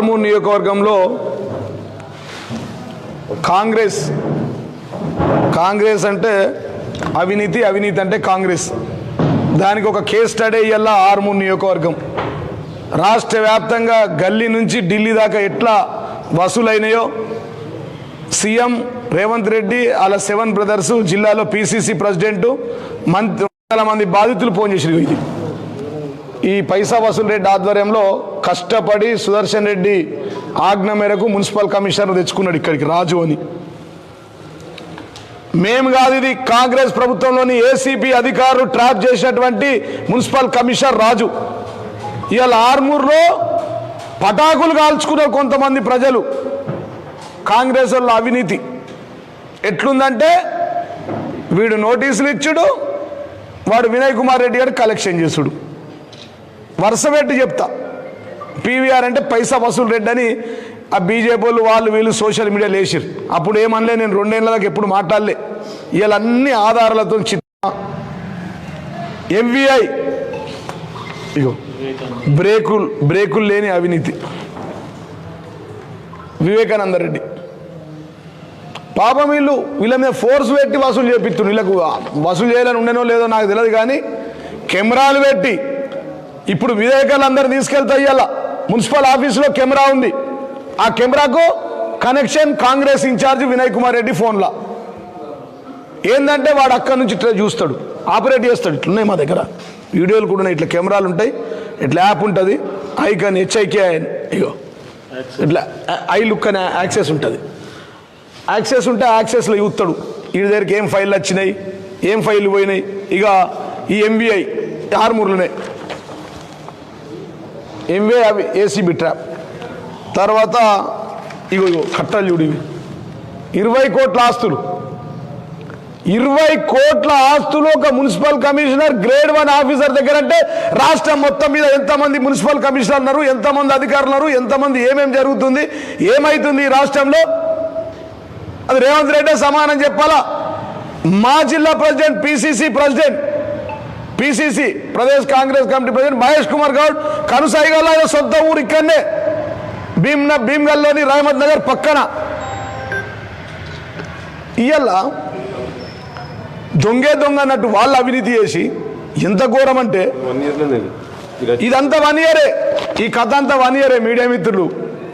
ఆర్మూర్ నియోజకవర్గంలో కాంగ్రెస్ కాంగ్రెస్ అంటే అవినీతి అవినీతి అంటే కాంగ్రెస్. దానికి ఒక కేస్ స్టడీ ఇయ్యాల ఆర్మూర్ నియోజకవర్గం. రాష్ట్ర వ్యాప్తంగా గల్లీ నుంచి ఢిల్లీ దాకా ఎట్లా వసూలైనాయో సీఎం రేవంత్ రెడ్డి అలా సెవెన్ బ్రదర్స్ జిల్లాలో పీసీసీ ప్రెసిడెంట్ మంత్ వందల మంది బాధితులు ఫోన్ చేసిరు ఇది. ఈ పైసా వసూలు రెడ్డి ఆధ్వర్యంలో కష్టపడి సుదర్శన్ రెడ్డి ఆజ్ఞ మేరకు మున్సిపల్ కమిషనర్ తెచ్చుకున్నాడు ఇక్కడికి రాజు అని. మేము కాదు ఇది కాంగ్రెస్ ప్రభుత్వంలోని ఏసీపీ అధికారులు ట్రాప్ చేసినటువంటి మున్సిపల్ కమిషనర్ రాజు. ఇవాళ ఆర్మూర్లో పటాకులు కాల్చుకున్న కొంతమంది ప్రజలు. కాంగ్రెస్ వాళ్ళ అవినీతి. ఎట్లుందంటే వీడు నోటీసులు ఇచ్చుడు వాడు వినయ్ కుమార్ రెడ్డి గారు కలెక్షన్ చేసుడు. వరుస పెట్టి చెప్తా. పీవీఆర్ అంటే పైసా వసూలు రెడ్డి అని ఆ బీజేపీ వాళ్ళు వాళ్ళు వీళ్ళు సోషల్ మీడియా లేచిరు అప్పుడు ఏమనలే నేను రెండేళ్ళ దాకా ఎప్పుడు మాట్లాడలే. వీళ్ళన్ని ఆధారాలతో చిత్త ఎంవిఐ ఇగో బ్రేకులు బ్రేకులు లేని అవినీతి. వివేకానంద రెడ్డి. పాపం వీళ్ళు వీళ్ళ మీద ఫోర్స్ పెట్టి వసూలు చేపిస్తున్నారు వీళ్ళకు వసూలు చేయాలని ఉండేనో లేదో నాకు తెలియదు కానీ కెమెరాలు పెట్టి ఇప్పుడు వివేకాలు అందరు తీసుకెళ్తా ఇయ్యాల. మున్సిపల్ ఆఫీసులో కెమెరా ఉంది. ఆ కెమెరాకు connection Congress in-charge Vinay Kumar Reddy ఫోన్లో. ఏంటంటే వాడు అక్కడి నుంచి ఇట్లా చూస్తాడు. ఆపరేట్ చేస్తాడు. ఇట్లున్నాయి మా దగ్గర. వీడియోలు కూడా ఉన్నాయి. ఇట్లా కెమెరాలు ఉంటాయి. ఇట్లా యాప్ ఉంటుంది. ఐకన్ హెచ్ఐకే ఇగో. ఇట్లా ఐ లుక్ అనే యాక్సెస్ ఉంటుంది. యాక్సెస్ ఉంటే యాక్సెస్లో చూస్తాడు. వీడి దగ్గరికి ఏం ఫైల్ వచ్చినాయి? ఏం ఫైల్ పోయినాయి? ఇక ఈ ఎంబీఐ ఆర్మూర్లోనే. ఎంవే అవి ఏసీబీ ట్రాప్ తర్వాత ఇగో ఇగో కట్టలు చూడు ఇరవై కోట్ల ఆస్తులు. ఇరవై కోట్ల ఆస్తులు ఒక municipal commissioner grade one officer దగ్గర అంటే రాష్ట్రం మొత్తం మీద ఎంతమంది మున్సిపల్ కమిషనర్ ఉన్నారు ఎంతమంది అధికారులు ఉన్నారు ఎంతమంది ఏమేమి జరుగుతుంది ఏమైతుంది ఈ రాష్ట్రంలో? అది రేవంత్ రెడ్డి సమానం చెప్పాలా? మా జిల్లా president PCC president PCC Pradesh Congress committee president Mahesh Kumar Goud కనుసాయిగల్ ఆయన సొంత ఊరు ఇక్కడనే భీమ్న భీమ్గల్లోని రహమత్ నగర్ పక్కన. ఇయ్యాల దొంగే దొంగ అన్నట్టు వాళ్ళు అవినీతి చేసి ఎంత ఘోరం అంటే ఇదంతా వన్ ఇయరే ఈ కథ అంతా వన్ ఇయరే మీడియా మిత్రులు.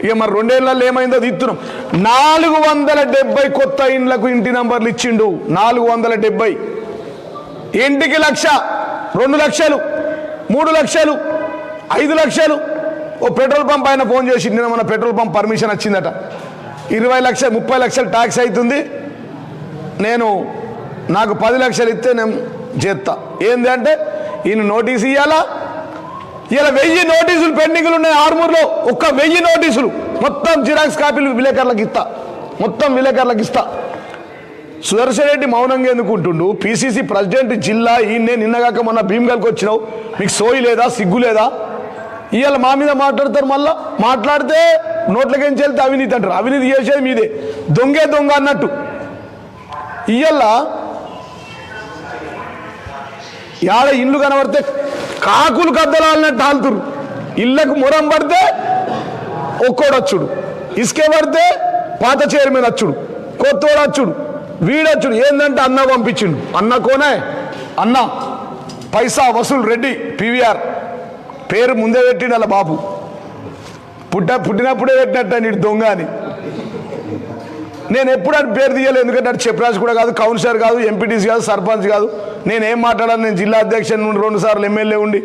ఇక మరి రెండేళ్ళలో ఏమైందో తీస్తున్నాం నాలుగు వందల డెబ్బై కొత్త ఇండ్లకు ఇంటి నంబర్లు ఇచ్చిండు. నాలుగు వందల డెబ్బై. ఇంటికి లక్ష. రెండు లక్షలు మూడు లక్షలు ఐదు లక్షలు. ఓ పెట్రోల్ పంప్ ఆయన ఫోన్ చేసి నిన్న మన పెట్రోల్ పంప్ పర్మిషన్ వచ్చిందట. ఇరవై లక్షలు ముప్పై లక్షలు ట్యాక్స్ అవుతుంది నేను నాకు పది లక్షలు ఇస్తే నేను చేస్తా ఏంది అంటే ఈయన నోటీస్ ఇవ్వాలా ఇలా వెయ్యి నోటీసులు పెండింగ్లు ఉన్నాయి ఆర్మూర్లో. ఒక్క వెయ్యి నోటీసులు. మొత్తం జిరాక్స్ కాపీలు విలేకరులకు ఇస్తా. మొత్తం విలేకరులకు ఇస్తా. సుదర్శన్ రెడ్డి మౌనంగా ఎందుకుంటుండు? పిసిసి ప్రెసిడెంట్ జిల్లా ఈయన్నే నిన్నగాక మొన్న భీమ్గల్కి వచ్చినావు. మీకు సోయి లేదా సిగ్గు లేదా? ఇవాళ మా మీద మాట్లాడతారు మళ్ళా? మాట్లాడితే నోట్లకేంచి వెళ్తే అవినీతి అంటారు. అవినీతి చేసేది మీదే. దొంగే దొంగ అన్నట్టు. ఇయ్యాల యాడ ఇల్లు కనబడితే కాకులు కద్దలాలన్నట్టు హాలుతురు ఇళ్ళకు మురం పడితే ఒక్కోడచ్చుడు. ఇసుకే పడితే పాత చైర్మన్ వచ్చుడు కొత్తోడు వచ్చుడు వీడొచ్చుడు. ఏంటంటే అన్న పంపించిండు. అన్న కోనే అన్న పైసా వసూలు రెడ్డి పీవీఆర్. పేరు ముందే పెట్టిండు అలా బాబు. పుట్ట పుట్టినప్పుడే పెట్టినట్టు నీడు దొంగ అని. నేను ఎప్పుడు అని పేరు తీయాలి ఎందుకంటే అటు చెప్పరాజు కూడా కాదు కౌన్సిలర్ కాదు ఎంపీటీసీ కాదు సర్పంచ్ కాదు. నేను ఏం మాట్లాడాను నేను జిల్లా అధ్యక్షుని నుండి రెండు సార్లు ఎమ్మెల్యే ఉండి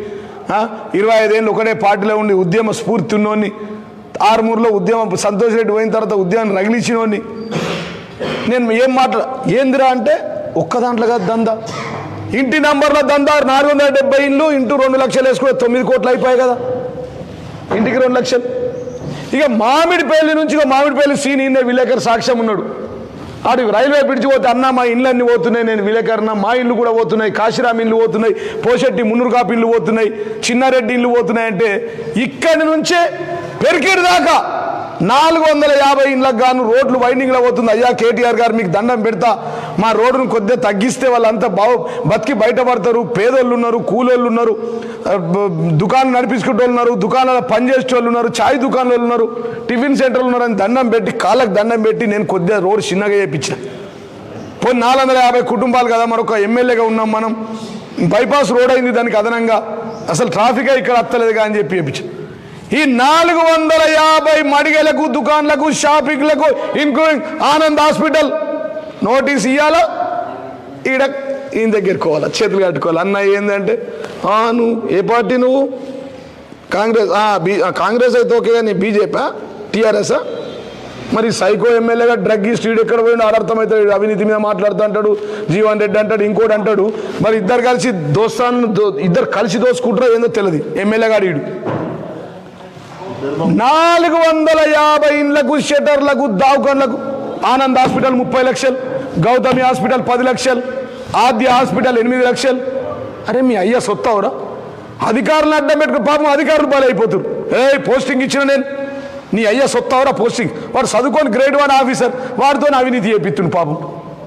ఇరవై ఐదేళ్ళు ఒకటే పార్టీలో ఉండి ఉద్యమ స్ఫూర్తి ఉన్నోని ఆరుమూరులో ఉద్యమం సంతోష్ రెడ్డి పోయిన తర్వాత ఉద్యమాన్ని రగిలించినోని నేను ఏం మాట్లా ఏందిరా అంటే ఒక్క దాంట్లో కాదు దందా. ఇంటి నంబర్లో దందా నాలుగు వందల డెబ్బై ఇండ్లు ఇంటూ రెండు లక్షలు వేసుకుని తొమ్మిది కోట్లు అయిపోయాయి కదా. ఇంటికి రెండు లక్షలు. ఇక మామిడిపల్లి నుంచి ఇక మామిడిపల్లి సీన్ ఈయన విలేకరు సాక్ష్యం ఉన్నాడు. ఆడు రైల్వే బ్రిడ్జ్ పోతే అన్న మా ఇండ్లన్నీ పోతున్నాయి నేను విలేకరణ మా ఇల్లు కూడా పోతున్నాయి కాశీరామ్ ఇల్లు పోతున్నాయి పోషెట్టి మున్నూరుకాపు ఇల్లు పోతున్నాయి చిన్నారెడ్డి ఇల్లు పోతున్నాయి అంటే ఇక్కడి నుంచే పెరికేడు దాకా నాలుగు వందల యాభై ఇండ్లకు గాను రోడ్లు వైండింగ్లో పోతుంది. అయ్యా కేటీఆర్ గారు మీకు దండం పెడతా. మా రోడ్డును కొద్దిగా తగ్గిస్తే వాళ్ళంతా బాగు బతికి బయటపడతారు. పేదోళ్ళు ఉన్నారు కూలోళ్ళు ఉన్నారు దుకాణం నడిపించుకుంటూ ఉన్నారు దుకాణాల పనిచేసే వాళ్ళు ఉన్నారు చాయ్ దుకాణాలు ఉన్నారు టిఫిన్ సెంటర్లు ఉన్నారు అని దండం పెట్టి కాళ్ళకు దండం పెట్టి నేను కొద్దిగా రోడ్ చిన్నగా చేయించిన. పోయి నాలుగు వందల యాభై కుటుంబాలు కదా మరొక ఎమ్మెల్యేగా ఉన్నాం మనం. బైపాస్ రోడ్ అయింది దానికి అదనంగా. అసలు ట్రాఫిక్ ఇక్కడ అత్తలేదుగా అని చెప్పి చెప్పించాను ఈ నాలుగు వందల యాభై మడిగలకు దుకాన్లకు షాపింగ్లకు ఇంక్లూడింగ్ ఆనంద్ హాస్పిటల్ నోటీస్ ఇవ్వాలా ఈడ ఈయన దగ్గరికి పోవాలా చేతులు కట్టుకోవాలి? అన్న ఏంటంటే "ఆ, నువ్వు ఏ పార్టీ నువ్వు? కాంగ్రెస్ బీ కాంగ్రెస్ అయితే ఓకే కానీ బీజేపీ టీఆర్ఎస్ మరి సైకో ఎమ్మెల్యేగా డ్రగ్ స్టీడ్ ఎక్కడ పోయినా అర్థమవుతాడు అవినీతి మీద మాట్లాడుతూ అంటాడు జీవన్ రెడ్డి అంటాడు ఇంకోటి అంటాడు. మరి ఇద్దరు కలిసి దోస్తాను దో- ఇద్దరు కలిసి దోసుకుంటారో ఏందో తెలియదు ఎమ్మెల్యే అడిగాడు ఈడు. నాలుగు వందల యాభై ఇండ్లకు షెటర్లకు దావకన్లకు ఆనంద్ హాస్పిటల్ ముప్పై లక్షలు గౌతమి హాస్పిటల్ పది లక్షలు ఆద్య హాస్పిటల్ ఎనిమిది లక్షలు. అరే మీ అయ్యా సొత్తవరా? అధికారులను అడ్డం పెట్టుకుని పాపం అధికారులు బలైపోతారు. ఏ పోస్టింగ్ ఇచ్చిన నేను. నీ అయ్యా సొత్తవరా పోస్టింగ్? వాడు చదువుకొని గ్రేడ్ వన్ ఆఫీసర్ వాడితో అవినీతి చేపిస్తుంది పాపం.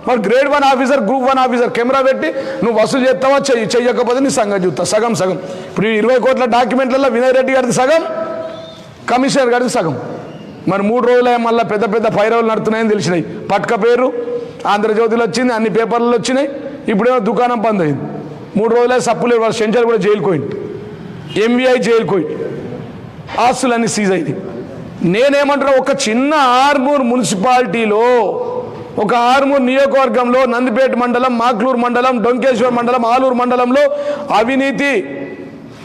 వాడు grade one officer group one officer camera పెట్టి నువ్వు వసూలు చేస్తావా? చెయ్యి చెయ్యకపోతే నీ సంగతి చూస్తా. సగం సగం. ఇప్పుడు ఇరవై కోట్ల డాక్యుమెంట్లలో వినయ్ రెడ్డి గారిది సగం కమిషనర్ గారికి సగం. మరి మూడు రోజులే మళ్ళీ పెద్ద పెద్ద పైరవులు నడుతున్నాయని తెలిసినాయి. పట్క పేరు ఆంధ్రజ్యోతిలో వచ్చింది అన్ని పేపర్లు వచ్చినాయి. ఇప్పుడేమో దుకాణం బంద్ అయింది. మూడు రోజులే సప్పులేదు వాళ్ళ సెంచర్ కూడా జైలుకు పోయింది. ఎంబీఐ జైలుకు పోయింది ఆస్తులన్నీ సీజ్ అయింది. నేనేమంటున్నా ఒక చిన్న ఆర్మూర్ మున్సిపాలిటీలో ఒక ఆర్మూర్ నియోజకవర్గంలో నందిపేట మండలం మాక్లూరు మండలం డొంకేశ్వర్ మండలం ఆలూరు మండలంలో అవినీతి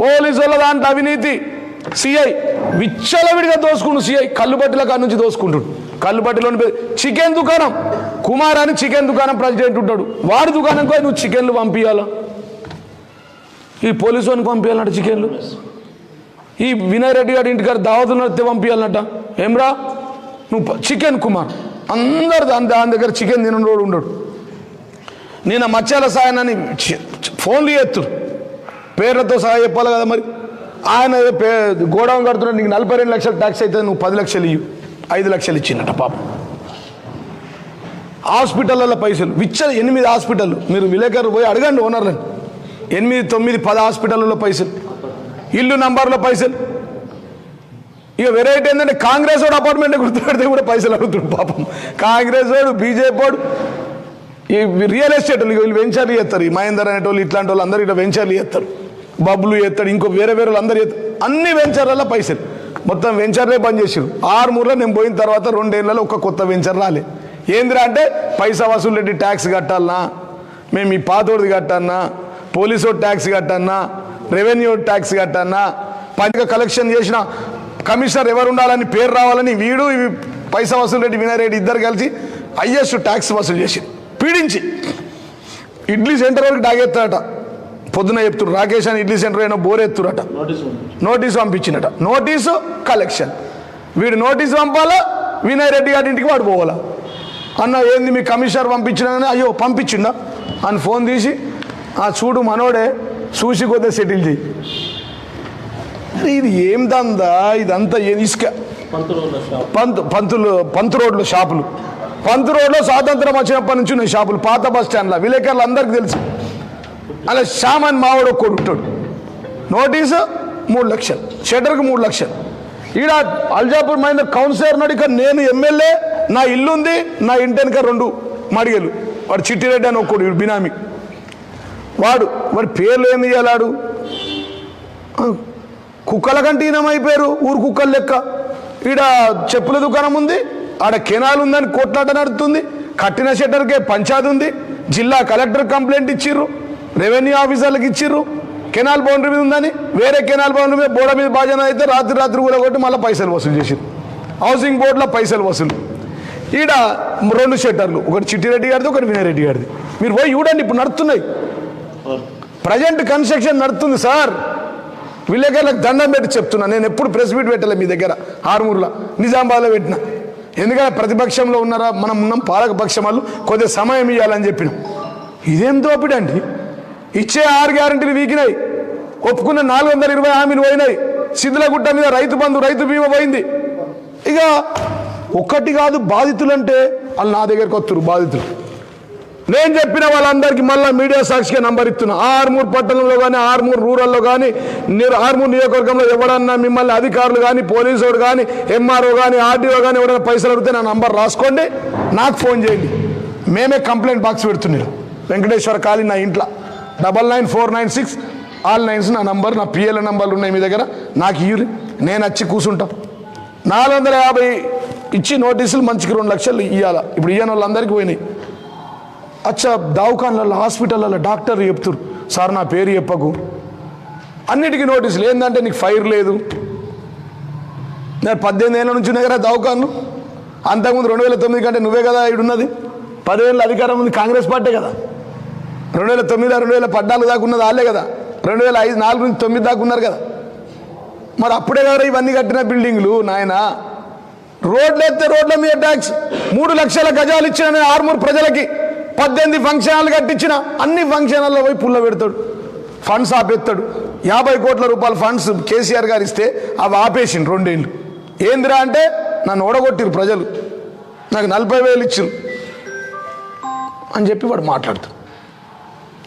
పోలీసుల దాంట్లో అవినీతి. సిఐ విచ్చలవిడిగా దోసుకుంటు సిఐ కల్లుబట్టిల కాడ నుంచి దోసుకుంటుడు. కల్లుబట్టిలోని పే- చికెన్ దుకాణం. కుమార్ అని చికెన్ దుకాణం ప్రెసిడెంట్ ఉంటాడు. వాడి దుకాణం పోయి నువ్వు చికెన్లు పంపించాలా ఈ పోలీసు వానికి పంపించాలంట చికెన్లు? ఈ వినయ్ రెడ్డి గారి ఇంటికాడ దావతులు నడితే పంపించాలన్నట ఏమ్రా? నువ్వు చికెన్ కుమార్. అందరు దాని దాని దగ్గర చికెన్ తినడు ఉండడు. నేను ఆ మత్స్యాల సాయనని ఫోన్లు చేస్తురు పేర్లతో సహా చెప్పాలి కదా మరి. ఆయన పే గోడౌన్ కడుతున్నా నీకు నలభై రెండు లక్షలు ట్యాక్స్ అయితే నువ్వు పది లక్షలు ఇవ్వు ఐదు లక్షలు ఇచ్చిందట పాపం. హాస్పిటల్లో పైసలు. విచ్చలు ఎనిమిది హాస్పిటల్ మీరు విలేకరు పోయి అడగండి ఓనర్లని ఎనిమిది తొమ్మిది పది హాస్పిటల్లో పైసలు. ఇల్లు నంబర్లో పైసలు. ఇక వెరైటీ ఏంటంటే కాంగ్రెస్ వాడు అపార్ట్మెంట్ గుర్తుపెడితే కూడా పైసలు అడుగుతాడు పాపం. కాంగ్రెస్ వాడు బీజేపీ వాడు. ఈ రియల్ ఎస్టేట్ వాళ్ళు వీళ్ళు వెంచర్లు చేస్తారు. ఈ మహేందర్ అనేటోళ్ళు ఇట్లాంటి వాళ్ళు అందరూ ఇట్లా వెంచర్లు చేస్తారు. బబ్బులు ఎత్తాడు ఇంకో వేరే వేరే వాళ్ళు అందరు చేస్తారు అన్ని వెంచర్లలో పైసలు. మొత్తం వెంచర్లే పనిచేసారు చేసారు ఆరు మూడులో నేను పోయిన తర్వాత రెండేళ్ళలో ఒక కొత్త వెంచర్ రాలే. ఏందిరా అంటే పైసా వసూలు రెడ్డి ట్యాక్స్ కట్టాలనా? మేము ఈ పాతోడిది కట్టన్నా పోలీసు ట్యాక్స్ కట్టన్నా రెవెన్యూ ట్యాక్స్ కట్టాలనా? పండుగ కలెక్షన్ చేసిన కమిషనర్ ఎవరు ఉండాలని పేరు రావాలని వీడు ఇవి పైసా వసూలు రెడ్డి వినారెడ్డి ఇద్దరు కలిసి ఐఎస్ ట్యాక్స్ వసూలు చేసి పీడించి. ఇడ్లీ సెంటర్ వరకు డాగెత్తాడట పొద్దున చెప్తున్నారు రాకేష్ అని ఇడ్లీ సెంటర్ అయినా బోరెత్తురట నోటీసు పంపించినట. నోటీసు కలెక్షన్ వీడు నోటీసు పంపాలా? వినయ్ రెడ్డి గారి ఇంటికి వాడు పోవాలా? అన్న ఏంది మీ కమిషనర్ పంపించినా అయ్యో పంపించిండా? అని ఫోన్ తీసి ఆ చూడు మనోడే చూసి కొద్దిగా సెటిల్ చేయి అరే ఇది ఏం దందా? ఇదంతా ఏ- ఇసుక? పంతు పంతులు పంతు రోడ్లు షాపులు. పంతు రోడ్లో స్వాతంత్రం వచ్చినప్పటి నుంచి ఉన్నాయి షాపులు పాత బస్ స్టాండ్లో. విలేకరులు అందరికీ తెలుసు. అలా షామాన్ మావాడు ఒక్కడు ఉంటాడు నోటీసు మూడు లక్షలు షటర్కి మూడు లక్షలు. ఈడ అల్జాపూర్ మైన కౌన్సిలర్ నాడు ఇక నేను ఎమ్మెల్యే నా ఇల్లు ఉంది నా ఇంటి వెనక రెండు మడిగలు. వాడు చిట్టిరెడ్డి అని ఒక్కడు వీడు బినామీ. వాడు వాడి పేర్లు ఏమి ఇయ్యాలాడు కుక్కల కంటే ఈనమైపోయారు ఊరు కుక్కలు లెక్క. ఈడ చెప్పుల దుకాణం ఉంది ఆడ కెనాల్ ఉందని కోట్లాట నడుతుంది కట్టిన షెటర్కే పంచాయతీ ఉంది జిల్లా కలెక్టర్ కంప్లైంట్ ఇచ్చిర్రు. రెవెన్యూ ఆఫీసర్లకు ఇచ్చిర్రు. కెనాల్ బౌండరీ మీద ఉందని వేరే కెనాల్ బౌండరీ మీద బోర్డు మీద బాజన అయితే రాత్రి రాత్రి కూడా కొట్టి మళ్ళీ పైసలు వసూలు చేసిరు హౌసింగ్ బోర్డులో పైసలు వసూలు. ఈడ రెండు షట్టర్లు ఒకటి చిట్టిరెడ్డి గారిది ఒకటి వినయరెడ్డి గారిది. మీరు పోయి చూడండి ఇప్పుడు నడుస్తున్నాయి ప్రజెంట్ కన్స్ట్రక్షన్ నడుస్తుంది సార్. విలేకరులకు దండం పెట్టి చెప్తున్నా. నేను ఎప్పుడు ప్రెస్ మీట్ పెట్టలే మీ దగ్గర ఆరుమూరులో. నిజామాబాద్లో పెట్టిన. ఎందుకంటే ప్రతిపక్షంలో ఉన్నారా? మనం ఉన్నాం పాలక పక్షం వాళ్ళు. కొద్దిగా సమయం ఇవ్వాలని చెప్పినాం. ఇదేం దోపిడండి? అండి ఇచ్చే ఆరు గ్యారంటీలు వీకినాయి ఒప్పుకున్న నాలుగు వందల ఇరవై హామీలు పోయినాయి. సిద్ధులగుట్ట మీద రైతు బంధు రైతు బీమా పోయింది. ఇక ఒక్కటి కాదు బాధితులంటే వాళ్ళు నా దగ్గరికి వస్తారు బాధితులు. నేను చెప్పిన వాళ్ళందరికీ మళ్ళీ మీడియా సాక్షిగా నంబర్ ఇస్తున్నా ఆర్మూర్ పట్టణంలో కానీ ఆర్మూర్ రూరల్లో కానీ నిర్ ఆర్మూర్ నియోజకవర్గంలో ఎవడన్నా మిమ్మల్ని అధికారులు కానీ పోలీసు కానీ ఎంఆర్ఓ కానీ ఆర్డీఓ కానీ ఎవరైనా పైసలు అడిగితే నా నంబర్ రాసుకోండి. నాకు ఫోన్ చేయండి. మేమే కంప్లైంట్ బాక్స్ పెడుతున్నాం. వెంకటేశ్వర కాలనీ నా ఇంట్లో. Double nine four nine six. All nines నా నంబర్ నా పిఎల్ నంబర్లు ఉన్నాయి మీ దగ్గర. నాకు ఇయ్యి నేను వచ్చి కూర్చుంటా నాలుగు వందల యాభై ఇచ్చి నోటీసులు మంచికి రెండు లక్షలు ఇవ్వాలా ఇప్పుడు ఇయ్యని వాళ్ళందరికీ పోయినాయి. అచ్చా దవాఖాన్లలో హాస్పిటల్లో డాక్టర్ చెప్తురు సార్ నా పేరు చెప్పకు. అన్నిటికీ నోటీసులు. ఏంటంటే నీకు ఫైర్ లేదు. నేను పద్దెనిమిది ఏళ్ళ నుంచి ఉన్నాయి కదా దవాఖాన్లు. అంతకుముందు రెండు వేల తొమ్మిది కంటే నువ్వే కదా ఇడున్నది. పదివేల అధికారం ఉంది కాంగ్రెస్ పార్టీ కదా. రెండు వేల తొమ్మిది రెండు వేల పద్నాలుగు దాకా ఉన్నది వాళ్ళే కదా. రెండు వేల ఐదు నాలుగు నుంచి తొమ్మిది దాకా ఉన్నారు కదా. మరి అప్పుడే కదా ఇవన్నీ కట్టిన బిల్డింగ్లు నాయన? రోడ్లు ఎత్తే రోడ్ల మీద ట్యాక్స్. మూడు లక్షల గజాలు ఇచ్చిన నేను ఆరుమూరు ప్రజలకి. పద్దెనిమిది ఫంక్షన్ హాల్ కట్టించిన అన్ని ఫంక్షన్ హాల్లో పోయి పుల్ల పెడతాడు. ఫండ్స్ ఆపేస్తాడు. యాభై కోట్ల రూపాయల ఫండ్స్ కేసీఆర్ గారు ఇస్తే అవి ఆపేసిండు రెండేళ్ళు. ఏందిరా అంటే నన్ను ఓడగొట్టిరు ప్రజలు. నాకు నలభై వేలు ఇచ్చిరు అని చెప్పి వాడు మాట్లాడుతాడు.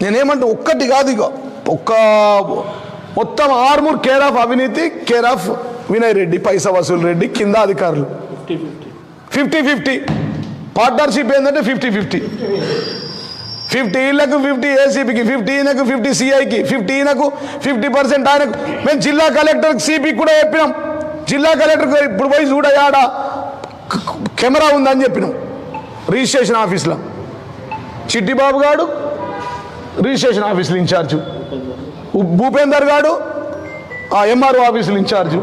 నేనేమంటే ఒక్కటి కాదు ఇక ఒక్క మొత్తం ఆర్మూర్ కేర్ ఆఫ్ అవినీతి కేర్ ఆఫ్ వినయ్ రెడ్డి పైసా వసూలు రెడ్డి కింద అధికారులు. Fifty fifty. పార్ట్నర్షిప్ ఏంటంటే ఫిఫ్టీ ఫిఫ్టీ. ఫిఫ్టీ ఈళ్ళకు ఫిఫ్టీ ఏసీపీకి ఫిఫ్టీ ఈయనకు ఫిఫ్టీ సిఐకి ఫిఫ్టీ ఈయనకు ఫిఫ్టీ పర్సెంట్ ఆయనకు. మేము జిల్లా కలెక్టర్కి సిపికి కూడా చెప్పినాం. జిల్లా కలెక్టర్కి ఇప్పుడు పోయి చూడయాడ కెమెరా ఉందని చెప్పినాం. రిజిస్ట్రేషన్ ఆఫీస్లో. చిట్టిబాబు గారు రిజిస్ట్రేషన్ ఆఫీసులు ఇన్ఛార్జు. భూపేందర్ గారు ఆ ఎంఆర్ఓ ఆఫీసులు ఇన్ఛార్జు.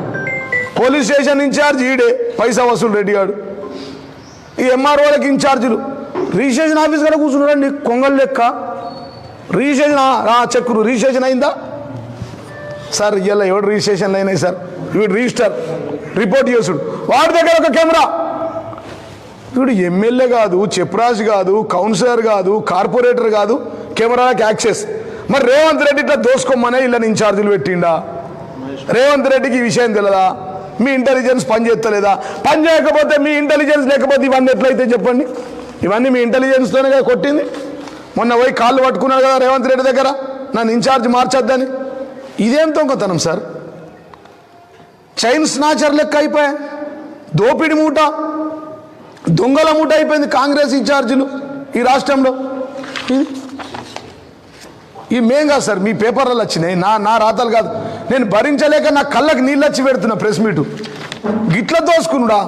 పోలీస్ స్టేషన్ ఇన్ఛార్జ్ ఈడే పైసా వసూలు రెడ్డి గారు. ఈ ఎంఆర్ఓలకి ఇన్ఛార్జీలు. రిజిస్ట్రేషన్ ఆఫీస్ కూడా కూర్చున్నారండి కొంగలు లెక్క. రిజిస్ట్రేషన్ రా చెక్కులు రిజిస్ట్రేషన్ అయిందా? సార్ ఇలా ఎవడు రిజిస్ట్రేషన్ అయినాయి సార్? వీడు రిజిస్టర్ రిపోర్ట్ చేసుడు వాడి దగ్గర ఒక కెమెరా. వీడు ఎమ్మెల్యే కాదు చెప్రాజ్ కాదు కౌన్సిలర్ కాదు కార్పొరేటర్ కాదు. కెమెరాలకు యాక్సెస్. మరి రేవంత్ రెడ్డి ఇట్లా దోసుకోమనే ఇళ్ళని ఇన్ఛార్జీలు పెట్టిండా? రేవంత్ రెడ్డికి ఈ విషయం తెలియదా మీ ఇంటెలిజెన్స్ పని చేస్తలేదా? పని చేయకపోతే మీ ఇంటెలిజెన్స్ లేకపోతే ఇవన్నీ ఎట్లయితే చెప్పండి? ఇవన్నీ మీ ఇంటెలిజెన్స్తోనే కదా కొట్టింది? మొన్న పోయి కాళ్ళు పట్టుకున్నాడు కదా రేవంత్ రెడ్డి దగ్గర? నన్ను ఇన్ఛార్జ్ మార్చొద్దని. ఇదేం దొంగతనం సార్? చైన్ స్నాచర్ లెక్క అయిపోయా? దోపిడి మూట? దొంగల మూట అయిపోయింది కాంగ్రెస్ ఇన్ఛార్జీలు ఈ రాష్ట్రంలో. ఇది ఈ మేం కాదు సార్ మీ పేపర్లలో వచ్చినాయి. నా నా రాతలు కాదు. నేను భరించలేక నా కళ్ళకి నీళ్ళు వచ్చి పెడుతున్నా ప్రెస్ మీటు. గిట్ల దోసుకునుడా?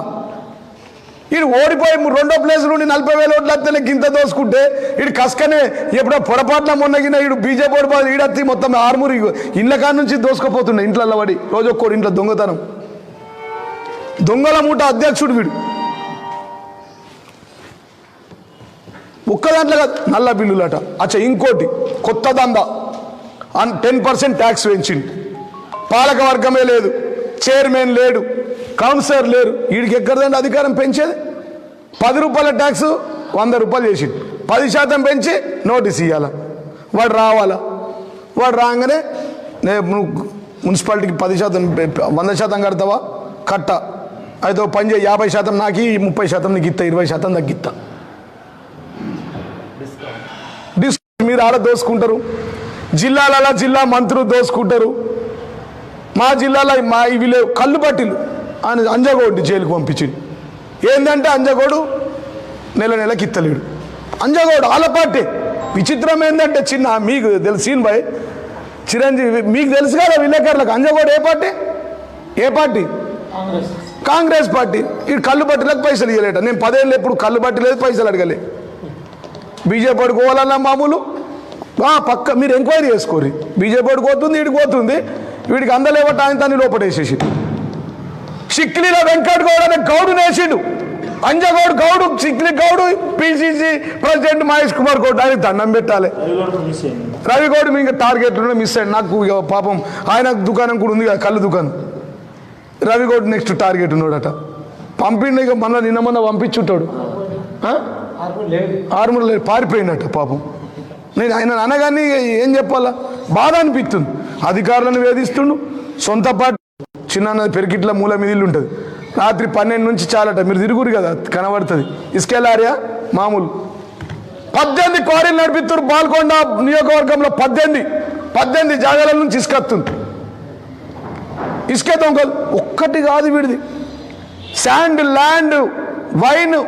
ఈడు ఓడిపోయి రెండో ప్లేస్ నుండి నలభై వేల ఓట్లు వస్తేనే గింత దోసుకుంటే ఈడు కసకనే ఎప్పుడో పొరపాటున మొన్నగిన ఈడు బీజేపీ ఓడిపోయి ఈడత్తి మొత్తం ఆరుమూరి ఇండ్ల కాడ నుంచి దోసుకుపోతుండే ఇంట్లో పడి రోజు ఒక్కోడు ఇంట్లో దొంగతనం. దొంగల మూట అధ్యక్షుడు వీడు. ఒక్క దాంట్లో కాదు నల్ల బిల్లులట. అచ్చా ఇంకోటి కొత్త దంద అన్ టెన్ పర్సెంట్ ట్యాక్స్ పెంచిండు. పాలక వర్గమే లేదు చైర్మన్ లేడు కౌన్సిలర్ లేరు. వీడికి ఎక్కడదండి అధికారం పెంచేది? పది రూపాయల ట్యాక్స్ వంద రూపాయలు చేసిండు. పది శాతం పెంచి నోటీస్ ఇవ్వాలా వాడు రావాలా? వాడు రాగానే నేను మున్సిపాలిటీకి పది శాతం వంద శాతం కడతావా? కట్ట. అయితే పని చేయి యాభై శాతం నాకు ఈ ముప్పై శాతం నీకు ఇస్తా ఇరవై శాతం తగ్గిస్తా మీరు ఆడ దోసుకుంటారు. జిల్లాలలో జిల్లా మంత్రులు దోసుకుంటారు. మా జిల్లాలో మా ఇవి లేవు కళ్ళు పట్టిలు ఆయన అంజగోడు జైలుకు పంపించింది ఏంటంటే అంజగోడు నెల నెలకి ఇత్తలేడు. అంజగోడు పార్టీ విచిత్రం ఏంటంటే చిన్న మీకు తెలుసు సీన్ బాయ్. చిరంజీవి మీకు తెలుసు కదా విలేకరులకు అంజగోడు ఏ పార్టీ? ఏ పార్టీ? కాంగ్రెస్. పార్టీ. ఈ కళ్ళు పట్టిలకు పైసలు ఇవ్వలేట నేను పదేళ్ళు ఎప్పుడు కళ్ళు పట్టలేదు పైసలు అడగలే. బీజేపీ వాడికి పోవాలన్నా మామూలు. పక్క మీరు ఎంక్వైరీ చేసుకోరు. బీజేపీ వాడికి పోతుంది వీడికి పోతుంది వీడికి అందలేవట ఆయన తన్ని లోపడేసేసి సిక్లీల వెంకట్ గౌడ్ అనే గౌడు నేసిండు అంజగౌడ్ గౌడు సిక్లి గౌడు పిసిసి ప్రెసిడెంట్ మహేష్ కుమార్ గౌడ్ ఆయనకి దండం పెట్టాలి. రవి గౌడ్ మీ ఇంకా టార్గెట్ మిస్ అయ్యండి. నాకు ఇక పాపం ఆయన దుకాణం కూడా ఉంది కదా కళ్ళు దుకాణం. రవి గౌడ్ నెక్స్ట్ టార్గెట్ ఉన్నాడట. పంపిండు ఇక మళ్ళీ నిన్న మొన్న పంపించుంటాడు? ఆర్మూర్ లేదు. పారిపోయినట్టు పాపం. నేను ఆయన అనగానే ఏం చెప్పాలా? బాధ అనిపిస్తుంది. అధికారులను వేధిస్తుండు. సొంత పార్టీ చిన్న పెరికిట్ల మూల మీద ఇల్లు ఉంటుంది. రాత్రి పన్నెండు నుంచి చాలట. మీరు తిరుగురు కదా కనబడుతుంది. ఇసుకెళ్ళారియా మామూలు. పద్దెనిమిది క్వారీలు నడిపిస్తారు బాల్కొండ నియోజకవర్గంలో పద్దెనిమిది. పద్దెనిమిది జాగాల నుంచి ఇసుకత్తుంది. ఇసుక దొంగలు. ఒక్కటి కాదు వీడిది. Sand land wine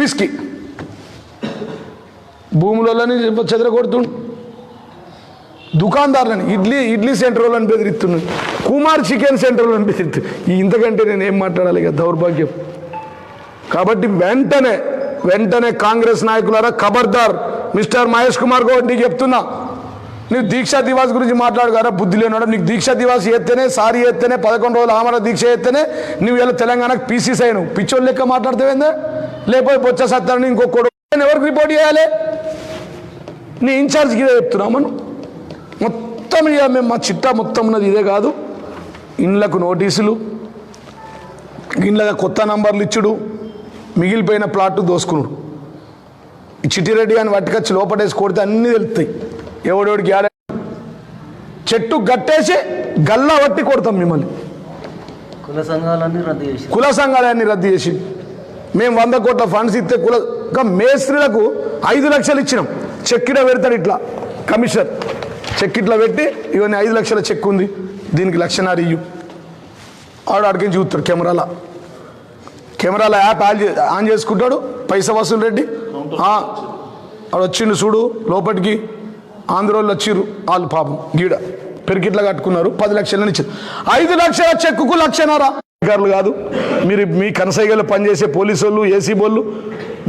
whisky. భూములని చెదరగొడుతుండు. దుకాణదారులని ఇడ్లీ ఇడ్లీ సెంటర్ వాళ్ళని బెదిరిస్తున్నాడు కుమార్ చికెన్ సెంటర్ వాళ్ళని బెదిరిస్తున్నాడు ఇంతకంటే నేను ఏం మాట్లాడాలి ఇక? దౌర్భాగ్యం. కాబట్టి వెంటనే వెంటనే కాంగ్రెస్ నాయకులారా ఖబర్దార్ మిస్టర్ మహేష్ కుమార్ గౌడ్ నీకు చెప్తున్నా. నీవు దీక్షా దివాస్ గురించి మాట్లాడుగారా? బుద్ధి లేనివాడు నీకు దీక్షా దివాస్ ఎత్తేనే సారీ ఎత్తేనే పదకొండు రోజులు ఆమర దీక్ష ఎత్తేనే నువ్వు ఇలా తెలంగాణకు పీసీసీ అయినావు పిచ్చోళ్ళు లెక్క మాట్లాడితేవేందా? లేకపోతే బొచ్చ సత్తారని ఇంకొకడు ఎవరికి రిపోర్ట్ చేయాలి? నీ ఇన్ఛార్జ్కి ఇదే చెప్తున్నావు మనం మొత్తం ఇక మేము మా చిట్టా మొత్తం ఉన్నది ఇదే కాదు. ఇండ్లకు నోటీసులు ఇండ్లగా కొత్త నంబర్లు ఇచ్చుడు మిగిలిపోయిన ప్లాట్ దోసుకున్నాడు ఈ చిట్టిరెడ్డి అని పట్టుకొచ్చి లోపటేసి కొడితే అన్నీ తెలుస్తాయి. ఎవడెవడికి ఆడ చెట్టు గట్టేసి గల్లా పట్టి కొడతాం మిమ్మల్ని. కుల సంఘాలన్నీ రద్దు చేసి కుల సంఘాలన్నీ రద్దు చేసి మేము వంద కోట్ల ఫండ్స్ ఇస్తే కుల మేస్త్రీలకు ఐదు లక్షలు ఇచ్చినాం. చెక్ ఇట్లా పెడతాడు ఇట్లా కమిషనర్. చెక్ ఇట్లా పెట్టి ఇవన్నీ ఐదు లక్షల చెక్ ఉంది దీనికి లక్షన్నర ఇయ్యు. ఆడు అడిగి చూస్తాడు కెమెరాల. కెమెరాల యాప్ ఆన్ ఆన్ చేసుకుంటాడు పైస వసూలు రెడ్డి. ఆడు వచ్చిండు చూడు లోపలికి ఆంధ్రోళ్ళు వచ్చిర్రు వాళ్ళు పాపం గీడ. పెరికిట్లా కట్టుకున్నారు పది లక్షలని ఇచ్చారు. ఐదు లక్షల చెక్కుకు లక్షన్నర. అధికారులు కాదు మీరు మీ కనసైగలు పనిచేసే పోలీసు వాళ్ళు ఏసీ బోళ్ళు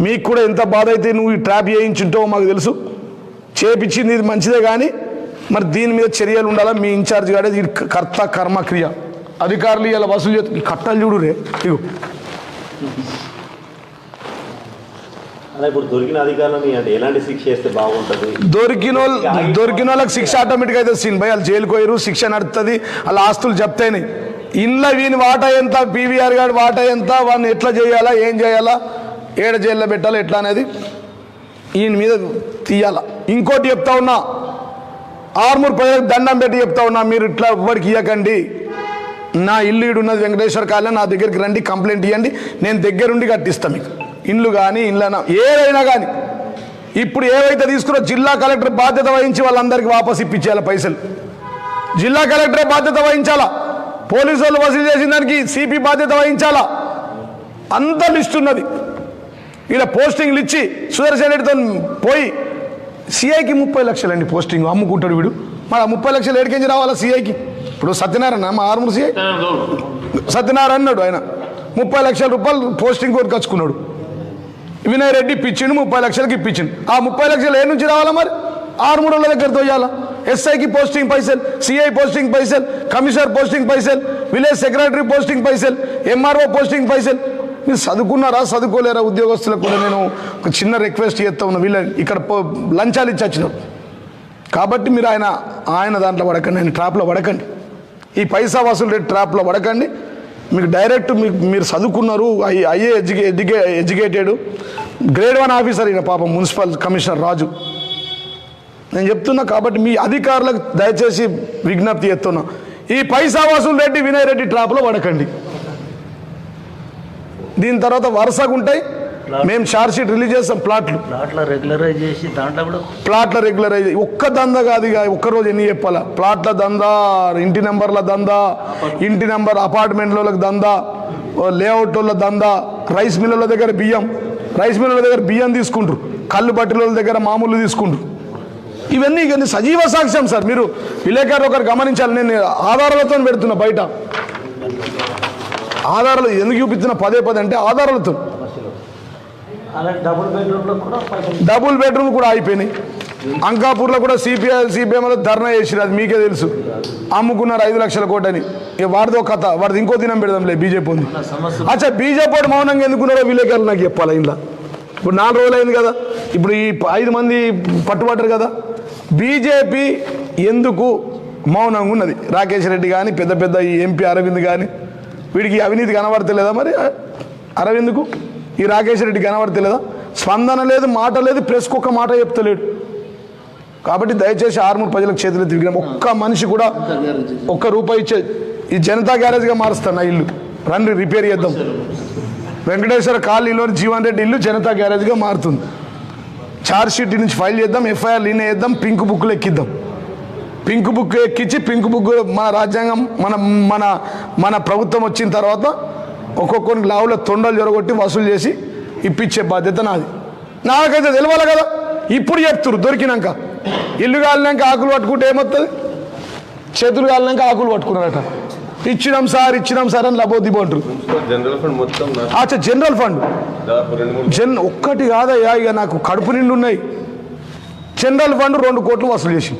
మీకు కూడా ఎంత బాధ అయితే నువ్వు ఈ ట్రాప్ చేయించుంటావో మాకు తెలుసు. చేపించింది ఇది మంచిదే కానీ మరి దీని మీద చర్యలు ఉండాలా? మీ ఇన్ఛార్జ్ కాడే ఇది కర్త కర్మక్రియ అధికారులు ఇలా వసూలు చేస్తారు ఈ కట్టలు చూడు రే. ఇగో. దొరికిన దొరికిన వాళ్ళు దొరికిన వాళ్ళకి శిక్ష ఆటోమేటిక్ అయితే సీన్ భయ్ వాళ్ళు జైలుకు పోయారు శిక్ష నడుస్తుంది వాళ్ళ ఆస్తులు చెప్తాయి ఇండ్ల వీని వాటా ఎంత? పీవీఆర్ గారి వాటా ఎంత? వాడిని ఎట్లా చేయాలా? ఏం చేయాలా? ఏడ జైల్లో పెట్టాలి ఎట్లా అనేది ఈయన మీద తీయాలా. ఇంకోటి చెప్తా ఉన్నా ఆర్మూర్ ప్రజలకు దండం పెట్టి చెప్తా ఉన్నా మీరు ఇట్లా ఎవ్వరికి ఇవ్వకండి నా ఇల్లు ఇడున్నది వెంకటేశ్వర కాలే నా దగ్గరికి రండి కంప్లైంట్ ఇవ్వండి నేను దగ్గరుండి కట్టిస్తాను మీకు. ఇండ్లు కానీ ఇండ్లనా ఏదైనా కానీ ఇప్పుడు ఏవైతే తీసుకున్నా జిల్లా కలెక్టర్ బాధ్యత వహించి వాళ్ళందరికీ వాపస్ ఇప్పించేయాలి పైసలు. జిల్లా కలెక్టరే బాధ్యత వహించాలా? పోలీసు వాళ్ళు వసూలు చేసిన దానికి సిపి బాధ్యత వహించాలా? అంత లిస్ట్ ఉన్నది. ఈడ పోస్టింగ్లు ఇచ్చి సుదర్శన్ రెడ్డితో పోయి సిఐకి ముప్పై లక్షలండి పోస్టింగ్. అమ్ముకుంటాడు వీడు. మరి ఆ ముప్పై లక్షలు ఏడికెంచి రావాలా సిఐకి? ఇప్పుడు సత్యనారాయణ మా ఆరుమూరు సిఐ? సత్యనారాయణ అన్నాడు ఆయన. ముప్పై లక్షల రూపాయలు పోస్టింగ్ కోరి కచ్చుకున్నాడు. వినయ్ రెడ్డి ఇప్పించిండు ముప్పై లక్షలకి ఇప్పించిండు. ఆ ముప్పై లక్షలు ఏ నుంచి రావాలా మరి? ఆరుమూడల దగ్గర తోయాలా? ఎస్ఐకి పోస్టింగ్ పైసలు సిఐ పోస్టింగ్ పైసలు కమిషనర్ పోస్టింగ్ పైసలు విలేజ్ సెక్రటరీ పోస్టింగ్ పైసలు ఎంఆర్ఓ పోస్టింగ్ పైసలు మీరు చదువుకున్నారా చదువుకోలేరా ఉద్యోగస్తులకు కూడా నేను ఒక చిన్న రిక్వెస్ట్ చేస్తా ఉన్నా. వీళ్ళ ఇక్కడ పో- లంచాలు ఇచ్చి వచ్చినారు. కాబట్టి మీరు ఆయన ఆయన దాంట్లో పడకండి ఆయన ట్రాప్లో పడకండి. ఈ పైసా వసూలు రేట్ ట్రాప్లో పడకండి. మీకు డైరెక్ట్ మీకు మీరు చదువుకున్నారు I- IA educa educa educated grade one officer ఈయన పాపం మున్సిపల్ కమిషనర్ రాజు. నేను చెప్తున్నా కాబట్టి మీ అధికారులకు దయచేసి విజ్ఞప్తి చేస్తున్నా. ఈ పైసా వసూలు రెడ్డి వినయ్ రెడ్డి ట్రాప్లో పడకండి. దీని తర్వాత వరుసగా ఉంటాయి. మేము ఛార్జ్ షీట్ రిలీజ్ చేస్తాం ప్లాట్లు. ప్లాట్ల రెగ్యులరైజ్ చేసి దాంట్లో కూడా ప్లాట్ల రెగ్యులరైజ్ ఒక్క దంద కాదు ఇక ఒక్క రోజు ఎన్ని చెప్పాలా? ప్లాట్ల దందా ఇంటి నెంబర్ల దందా ఇంటి నెంబర్ అపార్ట్మెంట్లకు దందా లేఅవుట్ వాళ్ళ దందా రైస్ మిల్లుల దగ్గర బియ్యం రైస్ మిల్లుల దగ్గర బియ్యం తీసుకుంటారు కళ్ళు బట్టిల దగ్గర మామూలు తీసుకుంటారు. ఇవన్నీ ఇవన్నీ సజీవ సాక్ష్యం సార్. మీరు విలేకరు ఒకరు గమనించాలి. నేను ఆధారాలతో పెడుతున్నా బయట. ఆధారాలు ఎందుకు చూపిస్తున్నా పదే పదే అంటే ఆధారాలతో. డబుల్ బెడ్రూమ్ కూడా అయిపోయినాయి. అంకాపూర్లో కూడా సిపిఐ సిపిఎంలో ధర్నా చేసిరు అది మీకే తెలుసు. అమ్ముకున్నారు ఐదు లక్షల కోటని. ఇక వాడిదో కథ వాడిది ఇంకో దినం పెడదాంలే బీజేపీ ఉంది. అచ్చా బీజేపీ మౌనంగా ఎందుకున్నారో విలేకరులు నాకు చెప్పాలి ఇంట్లో. ఇప్పుడు నాలుగు రోజులు అయింది కదా ఇప్పుడు ఈ ఐదు మంది పట్టుబడ్డారు కదా. బీజేపీ ఎందుకు మౌనంగా ఉన్నది? రాకేష్ రెడ్డి కానీ పెద్ద పెద్ద ఈ ఎంపీ అరవింద్ కానీ వీడికి అవినీతి కనబడతలేదా మరి? అరవింద్కు? ఈ రాకేష్ రెడ్డి కనబడతలేదా? స్పందన లేదు మాట లేదు ప్రెస్కు ఒక్క మాట చెప్తలేడు. కాబట్టి దయచేసి ఆర్మూర్ ప్రజలకు చేతులు తిరిగిన ఒక్క మనిషి కూడా ఒక్క రూపాయి ఇచ్చే ఈ జనతా గ్యారేజ్గా మారుస్తాను ఇల్లు? రండి రిపేర్ చేద్దాం. వెంకటేశ్వర కాలనీలోని జీవన్ రెడ్డి ఇల్లు జనతా గ్యారేజ్గా మారుతుంది. ఛార్జ్ షీట్ నుంచి ఫైల్ చేద్దాం ఎఫ్ఐఆర్ లీన్ చేద్దాం పింక్ బుక్లు ఎక్కిద్దాం. పింక్ బుక్ ఎక్కించి పింక్ బుక్ మన రాజ్యాంగం మన మన మన ప్రభుత్వం వచ్చిన తర్వాత ఒక్కొక్కరికి లావుల తొండలు జొరగొట్టి వసూలు చేసి ఇప్పించే బాధ్యత నాది. నాకైతే తెలియాలి కదా. ఇప్పుడు చెప్తురు దొరికినాక. ఇల్లు కాలినాక ఆకులు పట్టుకుంటే ఏమవుతుంది చేతులు కాలినాక ఆకులు పట్టుకున్నారట. ఇచ్చినాం సార్ ఇచ్చినాం సార్ అని లబోదిబో అంటారు నా- అచ్చా జనరల్ ఫండ్. జన్ ఒక్కటి కాదయ్యా ఇక నాకు కడుపు నిండు ఉన్నాయి జనరల్ ఫండ్ రెండు కోట్లు వసూలు చేసి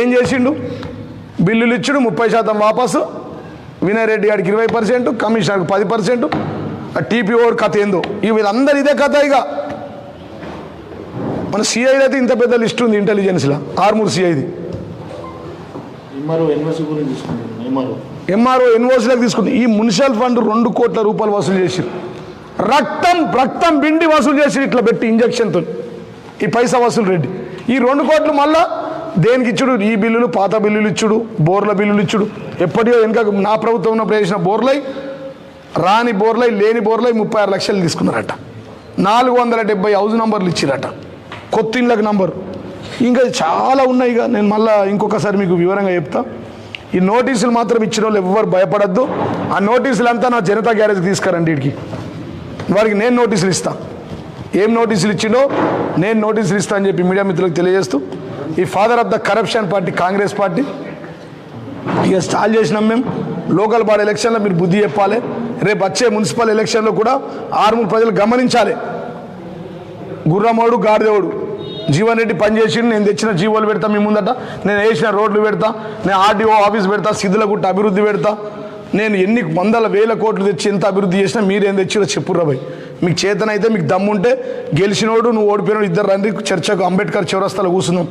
ఏం చేసిండు? బిల్లులు ఇచ్చుడు ముప్పై శాతం వాపసు. వినయ్ రెడ్డి గారికి ఇరవై పర్సెంట్ కమిషనర్కి పది పర్సెంట్. ఆ టీపీఓ కథ ఏందో? వీళ్ళందరూ ఇదే కథ ఇక మన సిఐ అయితే ఇంత పెద్ద లిస్ట్ ఉంది ఇంటెలిజెన్స్లో ఆర్మూర్ సిఐది ఎంఆర్ఓ ఎన్ఓసీలకు తీసుకుంది. ఈ మున్సిపల్ ఫండ్ రెండు కోట్ల రూపాయలు వసూలు చేసి రక్తం రక్తం బిండి వసూలు చేసి ఇట్లా పెట్టి ఇంజక్షన్తో ఈ పైసా వసూలు రెడ్డి. ఈ రెండు కోట్లు మళ్ళా దేనికి ఇచ్చుడు? ఈ బిల్లులు పాత బిల్లులు ఇచ్చుడు బోర్ల బిల్లులు ఇచ్చుడు. ఎప్పటికో వెనుక నా ప్రభుత్వం ఉన్నప్పుడు వేసిన బోర్లై రాని బోర్లై లేని బోర్లై ముప్పై ఆరు లక్షలు తీసుకున్నారట. నాలుగు వందల డెబ్బై హౌస్ నంబర్లు ఇచ్చిరట. కొత్త ఇండ్లకు ఇంకా చాలా ఉన్నాయి ఇక. నేను మళ్ళీ ఇంకొకసారి మీకు వివరంగా చెప్తా. ఈ నోటీసులు మాత్రం ఇచ్చిన వాళ్ళు ఎవ్వరు భయపడద్దు. ఆ నోటీసులు అంతా నా జనతా గ్యారేజ్కి తీసుకురండి వీడికి. వారికి నేను నోటీసులు ఇస్తాను ఏం నోటీసులు ఇచ్చిండో నేను నోటీసులు ఇస్తా అని చెప్పి మీడియా మిత్రులకు తెలియజేస్తూ ఈ father of the corruption party Congress party ఇక స్టాల్ చేసినాం మేము. లోకల్ బాడీ ఎలక్షన్లో మీరు బుద్ధి చెప్పాలి. రేపు వచ్చే మున్సిపల్ ఎలక్షన్లో కూడా ఆరుమూరు ప్రజలు గమనించాలి. గుర్రమోడు గాడిదేవుడు జీవన్ రెడ్డి పనిచేసి నేను తెచ్చిన జీవోలు పెడతా మీ ముందట నేను వేసిన రోడ్లు పెడతా నేను ఆర్డీఓ ఆఫీస్ పెడతా సిద్ధులగుట్ట అభివృద్ధి పెడతా. నేను ఎన్ని వందల వేల కోట్లు తెచ్చి ఎంత అభివృద్ధి చేసినా మీరేం తెచ్చిరో చెప్పుర్రా భయ్. మీకు చేతనైతే మీకు దమ్ముంటే గెలిచినోడు నువ్వు ఓడిపోయినోడు ఇద్దరు రండి చర్చకు అంబేద్కర్ చౌరస్తాలో కూర్చున్నాం.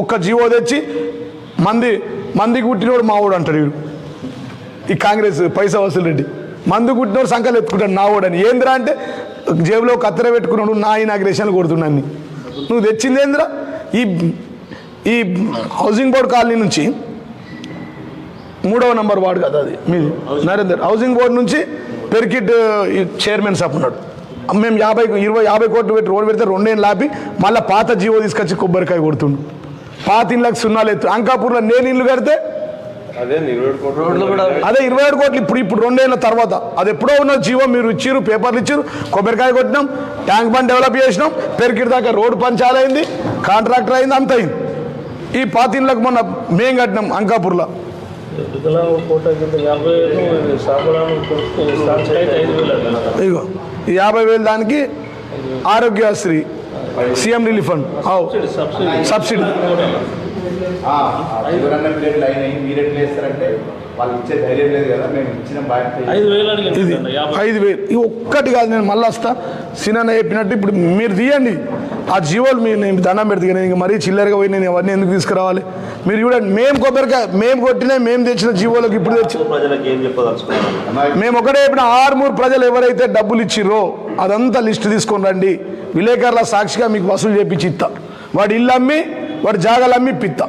ఒక్క జీవో తెచ్చి మంది మందికి పుట్టినోడు మావోడు అంటాడు వీడు. ఈ కాంగ్రెస్ పైసా వసూలు రెడ్డి. మందు కుట్టినోడు సంకలు ఎత్తుకుంటాడు నా ఏంద్రా అంటే జేబులో కత్తెర పెట్టుకున్నాడు నా ఇనాగ్రేషన్లు కొడుతున్నాను నువ్వు తెచ్చింది ఏందిరా? ఈ ఈ హౌసింగ్ బోర్డ్ కాలనీ నుంచి మూడవ నంబర్ వార్డు కదా అది. మీది నరేందర్. హౌసింగ్ బోర్డు నుంచి పెరికిట్ చైర్మన్ సాప్ ఉన్నాడు. మేము యాభై ఇరవై యాభై కోట్లు పెట్టి రోడ్డు పెడితే రెండేళ్ళు లాపి మళ్ళీ పాత జీవో తీసుకొచ్చి కొబ్బరికాయ కొడుతుండు. పాత ఇళ్ళకి సున్నాలు ఎత్తు. అంకాపూర్లో నేను ఇల్లు కడితే అదే ఇరవై ఏడు కోట్ల రోడ్లు కూడా అదే ఇరవై ఏడు కోట్లు ఇప్పుడు ఇప్పుడు రెండేళ్ళ తర్వాత. అది ఎప్పుడో ఉన్న జీవో మీరు ఇచ్చిరు పేపర్లు ఇచ్చిరు కొబ్బరికాయ కొట్టినాం ట్యాంక్ బండ్ డెవలప్ చేసినాం పెరికిడి దాకా రోడ్డు పంచాలైంది కాంట్రాక్టర్ అయింది అంత అయింది. ఈ పాతిన్లకు మొన్న మేం కట్టినాం అంకాపూర్లో. వికలాంగ కోట కింద యాభై వేలు ఈ యాభై వేలు దానికి ఆరోగ్యశ్రీ సీఎం రిలీఫ్ ఫండ్. అవు. సబ్సిడీ ఐదు వేలు ఇది ఒక్కటి కాదు నేను మళ్ళీ వస్తా. సినాన్న చెప్పినట్టు ఇప్పుడు మీరు తీయండి. ఆ జీవోలు మీరు నేను దండం పెడితే నేను ఇంక మరీ చిల్లరగా పోయి నేను అవన్నీ ఎందుకు తీసుకురావాలి? మీరు చూడండి మేము కొబ్బరికాయ మేము కొట్టినా మేము తెచ్చిన జీవోలకు ఇప్పుడు తెచ్చి మేము ఒకటే చెప్పిన ఆరుమూరు ప్రజలు ఎవరైతే డబ్బులు ఇచ్చిర్రో అదంతా లిస్ట్ తీసుకొని రండి. విలేకరుల సాక్షిగా మీకు వసూలు చేపించి ఇస్తా. వాడి ఇల్లు అమ్మి వాడి జాగాలు అమ్మి పిత్తా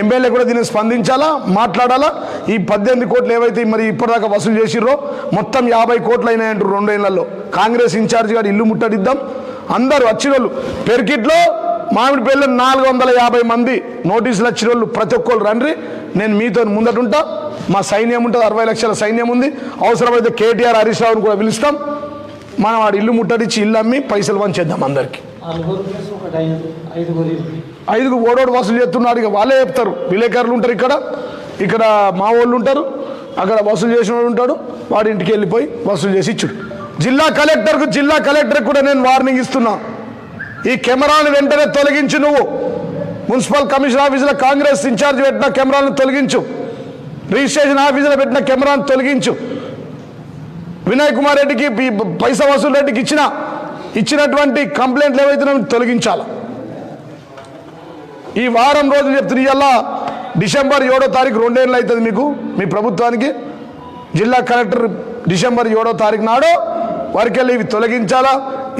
ఎమ్మెల్యే కూడా దీన్ని స్పందించాలా మాట్లాడాలా? ఈ పద్దెనిమిది కోట్లు ఏవైతే మరి ఇప్పటిదాకా వసూలు చేసిర్రో మొత్తం యాభై కోట్లు అయినాయంటారు రెండేళ్ళలో. కాంగ్రెస్ ఇన్ఛార్జ్ గారు ఇల్లు ముట్టడిద్దాం. అందరూ వచ్చిన వాళ్ళు పెరికిట్లో మామిడి పెళ్ళి నాలుగు వందల యాభై మంది నోటీసులు వచ్చిన వాళ్ళు ప్రతి ఒక్కరు రండి నేను మీతో ముందటుంటా మా సైన్యం ఉంటుంది అరవై లక్షల సైన్యం ఉంది అవసరమైతే కేటీఆర్ హరీష్ రావుని కూడా పిలుస్తాం మనం వాడు ఇల్లు ముట్టడిచ్చి ఇల్లు అమ్మి పైసలు పంచేద్దాం అందరికి ఐదు ఐదుగురు ఓడోడు వసూలు చేస్తున్నారు ఇక వాళ్ళే చెప్తారు విలేకరులు ఉంటారు ఇక్కడ ఇక్కడ మా వాళ్ళు ఉంటారు అక్కడ వసూలు చేసిన వాడు ఉంటాడు వాడి ఇంటికి వెళ్ళిపోయి వసూలు చేసి ఇచ్చుడు జిల్లా కలెక్టర్కు జిల్లా కలెక్టర్కి కూడా నేను వార్నింగ్ ఇస్తున్నాను ఈ కెమెరాను వెంటనే తొలగించు నువ్వు. మున్సిపల్ కమిషన్ ఆఫీసులో కాంగ్రెస్ ఇన్ఛార్జ్ పెట్టిన కెమెరాలను తొలగించు. రిజిస్ట్రేషన్ ఆఫీసులో పెట్టిన కెమెరాను తొలగించు. వినయ్ కుమార్ రెడ్డికి పైస పైసా వసూలు రెడ్డికి ఇచ్చిన ఇచ్చినటువంటి కంప్లైంట్లు ఏవైతే తొలగించాలి. ఈ వారం రోజులు చెప్తున్న డిసెంబర్ ఏడో తారీఖు రెండేళ్ళు అవుతుంది మీకు మీ ప్రభుత్వానికి. జిల్లా కలెక్టర్ డిసెంబర్ ఏడో తారీఖు నాడు వారికెళ్ళి ఇవి తొలగించాలా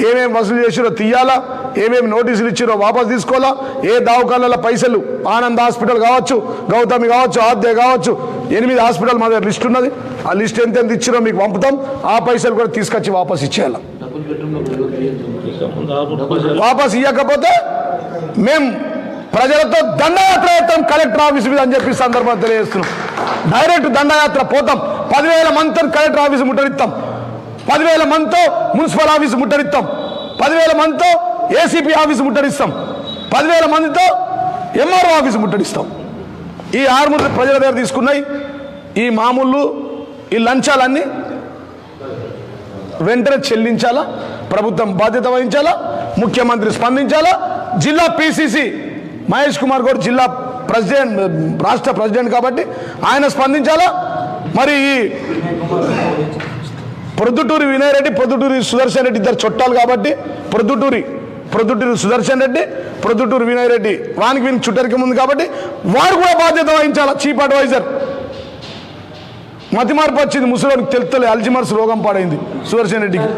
ఏమేమి వసూలు చేసిరో తీయాలా ఏమేమి నోటీసులు ఇచ్చిరో వాపస్ తీసుకోవాలా? ఏ దావకాలలో పైసలు? ఆనంద్ హాస్పిటల్ కావచ్చు గౌతమి కావచ్చు ఆద్య కావచ్చు ఎనిమిది హాస్పిటల్ మా దగ్గర లిస్ట్ ఉన్నది. ఆ లిస్ట్ ఎంత ఎంత ఇచ్చిరో మీకు పంపుతాం. ఆ పైసలు కూడా తీసుకొచ్చి వాపసు ఇచ్చేయాలి? వాపసు వాపస్ ఇవ్వకపోతే మేము ప్రజలతో దండయాత్ర చేస్తాం కలెక్టర్ ఆఫీస్ మీద అని చెప్పి సందర్భం తెలియజేస్తున్నాం. డైరెక్ట్ దండయాత్ర పోతాం. పదివేల మందితో కలెక్టర్ ఆఫీస్ ముట్టరిస్తాం పదివేల మందితో మున్సిపల్ ఆఫీస్ ముట్టరిస్తాం పదివేల మందితో ఏసీపీ ఆఫీస్ ముట్టడిస్తాం. పదివేల మందితో ఎంఆర్ఓ ఆఫీస్ ముట్టడిస్తాం. ఈ ఆర్మూర్ ప్రజల దగ్గర తీసుకున్నాయి. ఈ మామూలు ఈ లంచాలన్నీ వెంటనే చెల్లించాలా? ప్రభుత్వం బాధ్యత వహించాలా? ముఖ్యమంత్రి స్పందించాలా? జిల్లా పిసిసి మహేష్ కుమార్ గౌడ్ జిల్లా ప్రెసిడెంట్ రాష్ట్ర ప్రెసిడెంట్ కాబట్టి ఆయన స్పందించాలా? మరి ఈ ప్రొద్దుటూరి వినయ్ రెడ్డి ప్రొద్దుటూరి సుదర్శన్ రెడ్డి ఇద్దరు చుట్టాలు కాబట్టి ప్రొద్దుటూరి ప్రొద్దుటూరి సుదర్శన్ రెడ్డి ప్రొద్దుటూరి వినయ్ రెడ్డి వానికి వీనికి చుట్టరికం ఉంది కాబట్టి వాడు కూడా బాధ్యత వహించాలా? Chief advisor. మతి మార్పు వచ్చింది ముసలోనికి తెలుస్తలే అల్జిమర్స్ రోగం పాడైంది సుదర్శన్ రెడ్డికి.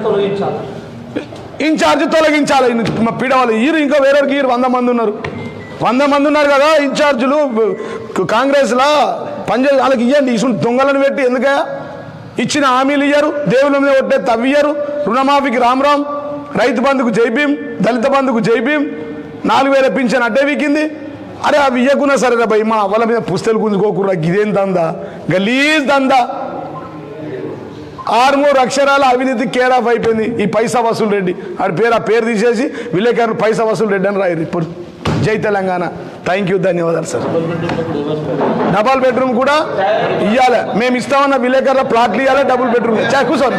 ఇన్ఛార్జ్ తొలగించాలి? మా పీడ వాళ్ళు ఈరు ఇంకా వేరేకి ఈరు వంద మంది ఉన్నారు. వంద మంది ఉన్నారు కదా ఇన్ఛార్జీలు కాంగ్రెస్లా పనిచేసి వాళ్ళకి ఇవ్వండి ఇసుడు దొంగలను పెట్టి ఎందుకయ్యా? ఇచ్చిన హామీలు ఇయ్యరు దేవుల మీద కొట్టే తవ్వియ్యరు రుణమాఫీకి రామ్ రామ్. రైతు బంధుకు జై దళిత బంధుకు జై నాలుగు వేల పింఛన్ అడ్డే వీకింది. అరే అవి ఇవ్వకున్నా సరే రా భయ్ మా వాళ్ళ మీద పుస్తలు గుంజుకోకురా ఇదేం దందా? గలీజ్ దందా. ఆరుమూరు అక్షరాల అవినీతి కేడాఫ్ అయిపోయింది. ఈ పైసా వసూలు రెడ్డి ఆడి పేరు ఆ పేరు తీసేసి విలేకరులు పైసా వసూలు రెడ్డి అని రాయరు ఇప్పుడు జై తెలంగాణ. థ్యాంక్ యూ ధన్యవాదాలు సార్ డబల్ బెడ్రూమ్ కూడా ఇవ్వాలి మేము ఇస్తామన్న విలేకరుల ప్లాట్లు ఇవ్వాలి డబుల్ బెడ్రూమ్ చా కూర్చోండి.